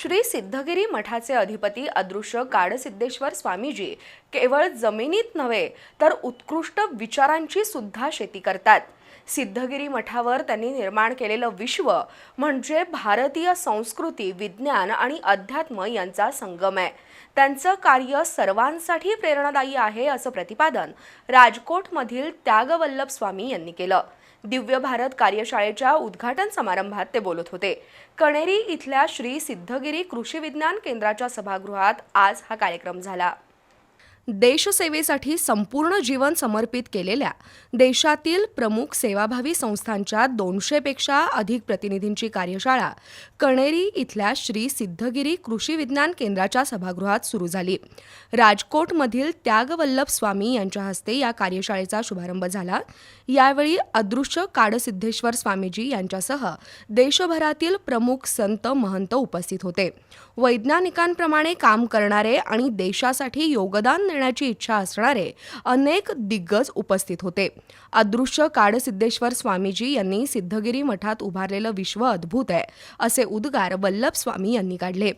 श्री सिद्धगिरी मठाचे अधिपती अदृश्य काडसिद्धेश्वर स्वामीजी केवळ जमिनीत नव्हे तर उत्कृष्ट विचारांची सुद्धा शेती करतात. सिद्धगिरी मठावर त्यांनी निर्माण केलेलं विश्व म्हणजे भारतीय संस्कृती विज्ञान आणि अध्यात्म यांचा संगम आहे. त्यांचं कार्य सर्वांसाठी प्रेरणादायी आहे असं प्रतिपादन राजकोटमधील त्यागवल्लभ स्वामी यांनी केलं. दिव्य भारत कार्यशाळेच्या उद्घाटन समारंभात ते बोलत होते. कणेरी इथल्या श्री सिद्धगिरी कृषी विज्ञान केंद्राच्या सभागृहात आज हा कार्यक्रम झाला. देशसेवेसाठी संपूर्ण जीवन समर्पित केलेल्या देशातील प्रमुख सेवाभावी संस्थांच्या दोनशेपेक्षा अधिक प्रतिनिधींची कार्यशाळा कणेरी इथल्या श्री सिद्धगिरी कृषी विज्ञान केंद्राच्या सभागृहात सुरू झाली. राजकोटमधील त्यागवल्लभ स्वामी यांच्या हस्ते या कार्यशाळेचा शुभारंभ झाला. यावेळी अदृश्य काडसिद्धेश्वर स्वामीजी यांच्यासह देशभरातील प्रमुख संत महंत उपस्थित होते. वैज्ञानिकांप्रमाणे काम करणारे आणि देशासाठी योगदान देण्याची इच्छा असणारे अनेक दिग्गज उपस्थित होते. अदृश्य काडसिद्धेश्वर स्वामीजी यांनी सिद्धगिरी मठात उभारलेलं विश्व अद्भुत आहे असे उद्गार वल्लभ स्वामी यांनी काढले.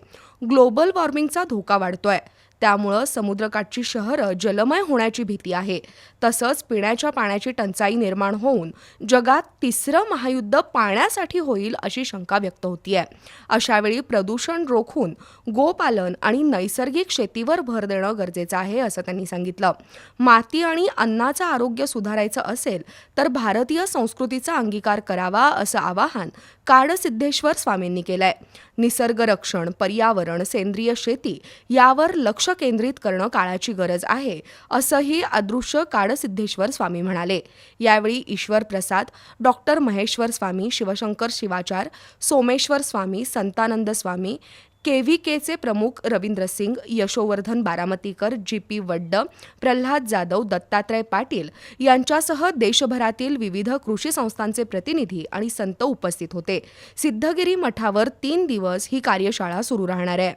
ग्लोबल वॉर्मिंगचा धोका वाढतोय. त्यामुळं समुद्रकाठची शहरं जलमय होण्याची भीती आहे. तसंच पिण्याच्या पाण्याची टंचाई निर्माण होऊन जगात तिसरं महायुद्ध पाण्यासाठी होईल अशी शंका व्यक्त होतीये. अशावेळी प्रदूषण रोखून गोपालन आणि नैसर्गिक शेतीवर भर देणं गरजेचं आहे असं त्यांनी सांगितलं. माती आणि अन्नाचं आरोग्य सुधारायचं असेल तर भारतीय संस्कृतीचा अंगीकार करावा असं आवाहन काडसिद्धेश्वर स्वामींनी केलंय. निसर्ग रक्षण पर्यावरण सेंद्रिय शेती यावर लक्ष केंद्रित करणं काळाची गरज आहे असंही अदृश्य काडसिद्धेश्वर स्वामी म्हणाले. यावेळी ईश्वर प्रसाद डॉक्टर महेश्वर स्वामी शिवशंकर शिवाचार सोमेश्वर स्वामी संतानंद स्वामी केव्हीकेचे प्रमुख रवींद्र सिंग यशोवर्धन बारामतीकर जी पी वड्ड प्रल्हाद जाधव दत्तात्रय पाटील यांच्यासह देशभरातील विविध कृषी संस्थांचे प्रतिनिधी आणि संत उपस्थित होते. सिद्धगिरी मठावर तीन दिवस ही कार्यशाळा सुरू राहणार आहे.